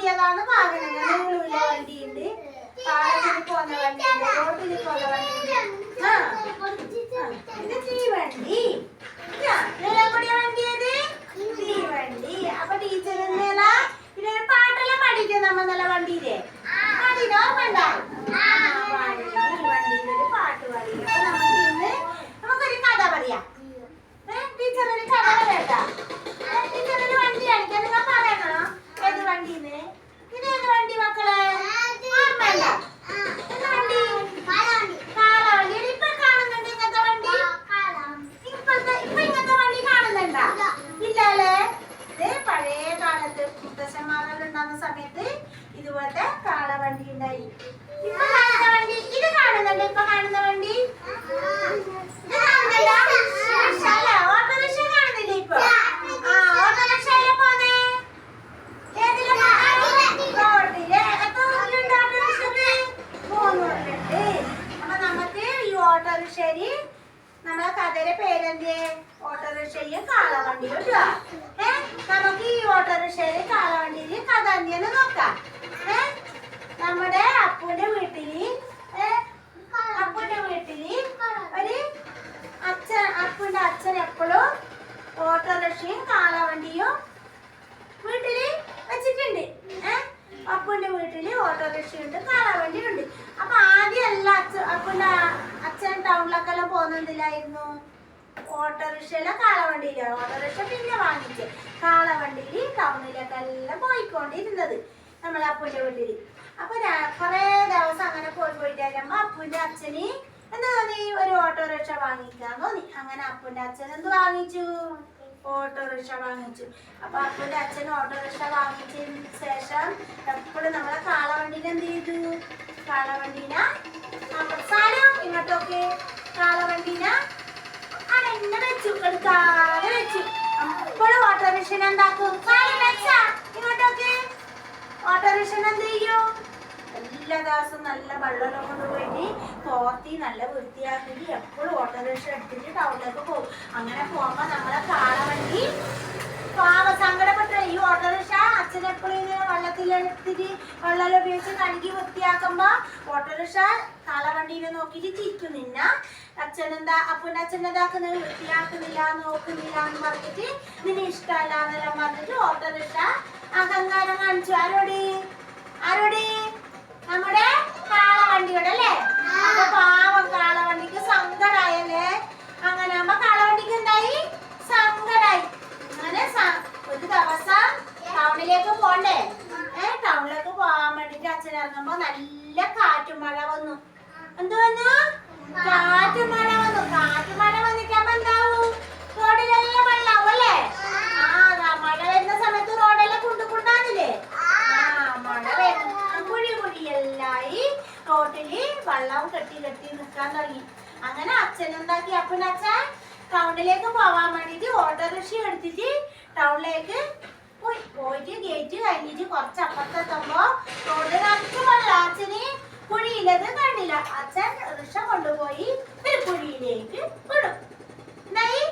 കൂടിയതാണ് വാഹനങ്ങൾ നീളുള്ള വണ്ടിയുണ്ട്. പാലത്തിൽ പോകുന്ന വണ്ടിയുണ്ട്. റോഡിൽ പോകുന്ന വണ്ടിയുണ്ട്. ആ. ഇത് തീവണ്ടി കൂടിയ വണ്ടി ഏത്? തീവണ്ടി അപ്പൊ ടീച്ചർ ഇന്നലെ ഇതൊരു പാട്ടെല്ലാം പാടിയിട്ട് നമ്മ നല്ല വണ്ടിയിലെ പാടിയിട്ടോ വേണ്ട വണ്ടിയിൽ ഒരു പാട്ട് പാടി അപ്പൊ നമുക്ക് ഇന്ന് നമുക്കൊരു കഥ പറയാം ടീച്ചർ ഒരു കഥ പറയട്ടാ ടീച്ചർ ഒരു വണ്ടി കാണിക്കാൻ നിങ്ങൾ പറയണോ ഏത് വണ്ടിന്ന് ഇത് ഏത് വണ്ടി മക്കളെ ഓർമ്മയില്ല എന്ത് വണ്ടി കാളവണ്ടി എടി, ഇപ്പൊ കാണുന്നുണ്ട് ഇങ്ങനത്തെ വണ്ടി ഇപ്പോഴത്തെ ഇപ്പൊ ഇങ്ങനത്തെ വണ്ടി കാണുന്നുണ്ടാ ഇല്ലല്ലേ ഇത് പഴയ കാലത്ത് മുത്തശ്ശന്മാരെല്ലാം ഉണ്ടാകുന്ന സമയത്ത് ഇതുപോലത്തെ കാളവണ്ടി ഉണ്ടായി ഇപ്പൊ കാണുന്ന വണ്ടി ഇത് കാണുന്നുണ്ട് ഇപ്പൊ കാണുന്ന വണ്ടി? ഓട്ടോറിക്ഷ? ആ, പോന്നെ? റോഡിൽ. എത്ര റോഡിലുണ്ട് ഓട്ടോറിക്ഷക്ക്? മൂന്ന് റോഡിലുണ്ട്. അപ്പൊ നമുക്ക് ഈ ഓട്ടോറിക്ഷയിൽ നമ്മളെ കഥയുടെ പേരെന്തേ ഓട്ടോറിക്ഷയും കാളവണ്ടിയും ഇടുക ഏ നമുക്ക് ഈ ഓട്ടോറിക്ഷയിൽ കാളവണ്ടിയിൽ കഥ എന്തെന്ന് നോക്കാം ഏ നമ്മുടെ അപ്പുന്റെ വീട്ടിൽ ഏ അപ്പുന്റെ വീട്ടിൽ ഒരു അച്ഛൻ അപ്പുന്റെ അച്ഛൻ എപ്പോഴും ഓട്ടോറിക്ഷയും കാളവണ്ടിയും വീട്ടിൽ വെച്ചിട്ടുണ്ട്. ഏ? അപ്പുന്റെ വീട്ടിൽ ഓട്ടോറിക്ഷയുണ്ട് കാളവണ്ടിയുണ്ട്. അപ്പൊ ആദ്യം എല്ലാം അച്ഛൻ അപ്പുന്റെ അച്ഛൻ ടൗണിലൊക്കെ എല്ലാം പോകുന്നതിലായിരുന്നു ഓട്ടോറിക്ഷയിലെ കാളവണ്ടിയില? ഓട്ടോറിക്ഷ പിന്നെ വാങ്ങിച്ച് കാളവണ്ടിയിൽ ടൗണിലൊക്കെ എല്ലാം പോയിക്കൊണ്ടിരുന്നത് നമ്മളെ അപ്പുന്റെ വീട്ടിൽ. അപ്പൊ കുറേ ദിവസം അങ്ങനെ പോയി പോയിട്ടാകുമ്പോ അപ്പുന്റെ അച്ഛന് എന്താ നീ ഒരു ഓട്ടോറിക്ഷ വാങ്ങിക്കാൻ തോന്നി അങ്ങനെ അപ്പുന്റെ അച്ഛൻ എന്ത് വാങ്ങിച്ചു? ഓട്ടോറിക്ഷ വാങ്ങിച്ചു. അപ്പൊ അപ്പുന്റെ അച്ഛൻ ഓട്ടോറിക്ഷ വാങ്ങിച്ചതിന് ശേഷം എപ്പോഴും നമ്മളെ കാളവണ്ടിനെ എന്ത് ചെയ്തു? കാളവണ്ടിന അവസാനം ഇങ്ങോട്ടൊക്കെ കാളവണ്ടിന അതെന്നെ വെച്ചു എടുക്കാതെ വെച്ചു. അപ്പോഴും ഓട്ടോറിക്ഷനെ എന്താക്കും? ഇങ്ങോട്ടൊക്കെ. ഓട്ടോറിക്ഷനെ എന്ത് ദിവസവും നല്ല വെള്ളം കൊണ്ടുപോയിട്ട് തോർത്തി നല്ല വൃത്തിയാക്കി എപ്പോഴും ഓട്ടോറിക്ഷ എടുത്തിട്ട് ടൗണിലേക്ക് പോകും. അങ്ങനെ പോകുമ്പോ നമ്മളെ കാളവണ്ടി പാവ സങ്കടപ്പെട്ട ഈ ഓട്ടോറിക്ഷ അച്ഛനെപ്പോഴും വെള്ളത്തിലെടുത്തിട്ട് വെള്ളം ഉപയോഗിച്ച് കഴുകി വൃത്തിയാക്കുമ്പോ ഓട്ടോറിക്ഷ കാളവണ്ടിനെ നോക്കിയിട്ട് ചിരിക്കും. നിന്ന അച്ഛനെന്താ അപ്പന്റെ അച്ഛൻ എന്താക്കുന്നത് വൃത്തിയാക്കുന്നില്ല നോക്കുന്നില്ല എന്ന് പറഞ്ഞിട്ട് നിന്നെ ഇഷ്ടമല്ല എന്നെല്ലാം പറഞ്ഞിട്ട് ഓട്ടോറിക്ഷ അഹങ്കാരം കാണിച്ചു. ആരോടി നമ്മുടെ കാളവണ്ടിയുടെ അല്ലേ അപ്പൊ പാവം കാളവണ്ടിക്ക് സങ്കടായല്ലേ അങ്ങനെ ആകുമ്പോ കാളവണ്ടിക്ക് എന്തായി സങ്കടായി അങ്ങനെ സ- ഒരു ദിവസം ടൗണിലേക്ക് പോണ്ടേ ഏ ടൗണിലേക്ക് പോകാൻ വേണ്ടിട്ട് അച്ഛൻ ഇറങ്ങുമ്പോ നല്ല കാറ്റും മഴ വന്നു. എന്ത് വന്നു? കാറ്റും മഴ വന്നു. കാറ്റും മഴ വന്നിട്ടാകുമ്പോ എന്താവും? റോഡിലെല്ലാം വെള്ളാവും അല്ലേ? ആ മഴ വരുന്ന സമയത്ത് റോഡെല്ലാം കുണ്ടു കുണ്ടാന്നില്ലേ ആ മഴ വരുന്ന കുഴി കുഴിയെല്ലായി റോഡിൽ വെള്ളം കെട്ടി കെട്ടി നിൽക്കാൻ തുടങ്ങി. അങ്ങനെ അച്ഛൻ എന്താക്കി? അപ്പൻ അച്ഛൻ ടൗണിലേക്ക് പോവാൻ വേണ്ടിട്ട് ഓട്ടോറിക്ഷ എടുത്തിട്ട് ടൗണിലേക്ക് പോയിട്ട് ഗേറ്റ് കഴിഞ്ഞിട്ട് കുറച്ച് അപ്പുറത്തെത്തുമ്പോ റോഡ് നിറച്ച് വെള്ളം അച്ഛന് കുഴിയിലത് കണ്ടില്ല. അച്ഛൻ റിക്ഷ കൊണ്ടുപോയി ഒരു കുഴിയിലേക്ക് വിടും. എന്നായി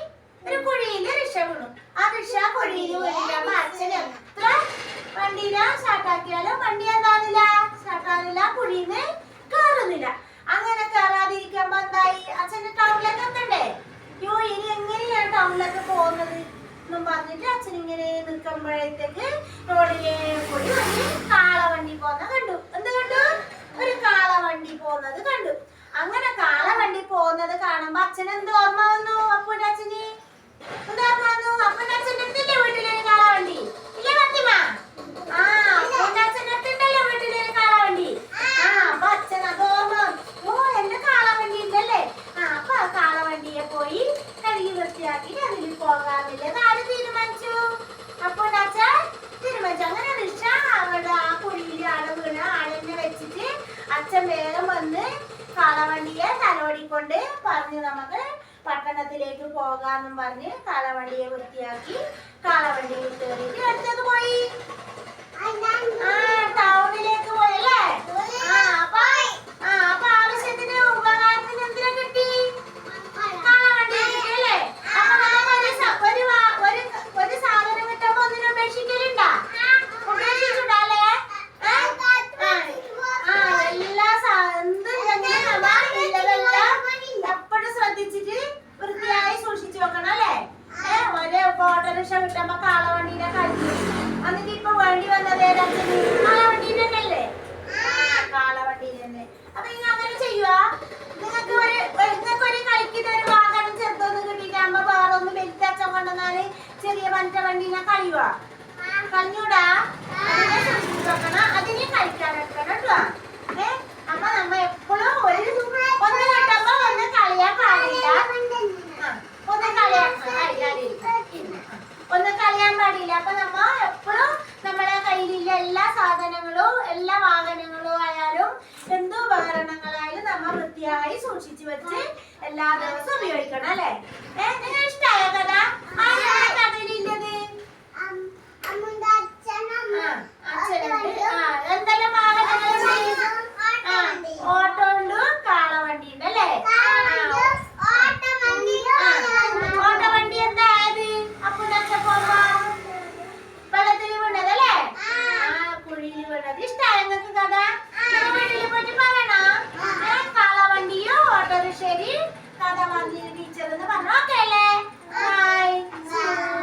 ഒരു കുഴിയിൽ റിക്ഷ വിടും. ആ റിക്ഷ കുഴിയിൽ വീണില്ലാമ അച്ഛൻ എത്ര വണ്ടിയില സ്റ്റാർട്ടാക്കിയാലും വണ്ടി എന്താണില്ല സ്റ്റാർട്ടാകുന്നില്ല കുഴിന്ന് കയറുന്നില്ല അങ്ങനെ കയറാതിരിക്കുമ്പോ എന്തായി? അച്ഛന്റെ ടൗണിലേക്ക് എത്തണ്ടേ? യോ ഇനി എങ്ങനെയാണ് ടൗണിലേക്ക് പോകുന്നത്? എന്നും പറഞ്ഞിട്ട് അച്ഛൻ ഇങ്ങനെ നിൽക്കുമ്പോഴത്തേക്ക് റോഡിലെ കൂടി ഒരു കാളവണ്ടി പോന്ന കണ്ടു. എന്ത് കണ്ടു? ഒരു കാളവണ്ടി പോകുന്നത് കണ്ടു. അങ്ങനെ കാളവണ്ടി പോകുന്നത് കാണുമ്പോ അച്ഛൻ എന്ത് ഓർമ്മ വന്നു? അപ്പൂന്റെ അച്ഛന്? എന്ത് വന്നു? അപ്പൂന്റെ അച്ഛന്റെ അടുത്തില്ലേ വീട്ടിലൊരു കാളവണ്ടി? ആ ആ അച്ഛൻ ഓർമ്മ ഓ ആ പോയി കഴുകി വൃത്തിയാക്കിട്ട് അതിൽ പോകാമില്ലേ ആര് തീരുമാനിച്ചു അപ്പൂന്റെ അച്ഛൻ തീരുമാനിച്ചു അങ്ങനെ നിഷ അവിടെ ആ കുഴിയിൽ ആടെ വീണ് ആടിനെ വെച്ചിട്ട് അച്ഛൻ വേഗം വന്ന് കാളവണ്ടിയെ തലോടിക്കൊണ്ട് പറഞ്ഞു നമുക്ക് പട്ടണത്തിലേക്ക് പോകാന്നും പറഞ്ഞ് കാളവണ്ടിയെ വൃത്തിയാക്കി കാളവണ്ടിയിൽ കയറിയിട്ട് അടുത്തത് പോയി. ആ ടൗണിലേക്ക് പോയല്ലേ ആ അപ്പൊ ആ അപ്പൊ ആവശ്യത്തിന് ഉപകാരത്തിന് എന്തിനാ കിട്ടി കാളവണ്ടി കിട്ടി അല്ലേ അപ്പൊ നമുക്ക് ഒരു സ- ഒരു വാ- ഒരു ഒരു സാധനം കിട്ടുമ്പോ ഒന്നിനും ഉപേക്ഷിക്കലുണ്ടാ ഉപേക്ഷിച്ചുണ്ടല്ലേ ആ എല്ലാ സാ- എന്തുണ്ടെങ്കിലും നമ്മ ഇല്ലതെല്ലാം എപ്പോഴും ശ്രദ്ധിച്ചിട്ട് വൃത്തിയായി സൂക്ഷിച്ചു വെക്കണം അല്ലേ ഏ, ഒരു ഓട്ടോറിക്ഷ കിട്ടുമ്പോ കാളവണ്ടീനെ കഴിച്ചു എന്നിട്ട് ഇപ്പൊ വേണ്ടി വന്നത് ഏതാച്ചന് കാളവണ്ടീനെ അല്ലേ കാളവണ്ടീനെ തന്നെ അപ്പൊ നിങ്ങൾ അങ്ങനെ ചെയ്യുക നിങ്ങൾക്ക് ഒരു ഒരു- നിങ്ങൾക്ക് ഒരു കളിക്കുന്ന ഒരു വാഹനം ചെറുതൊന്ന് കിട്ടിയിട്ടാകുമ്പോ വേറെ ഒന്ന് വലുതച്ഛൻ കൊണ്ടുവന്നാൽ ചെറിയ മറ്റ വണ്ടീനെ കഴിയുക കളഞ്ഞൂടാ? അതിനെ സൂക്ഷിച്ചു വൃത്തിയായി സൂക്ഷിച്ചു വെച്ച് എല്ലാ ദിവസവും ഉപയോഗിക്കണം അല്ലേ? ഏ നിങ്ങൾ ഇഷ്ടമായ കഥ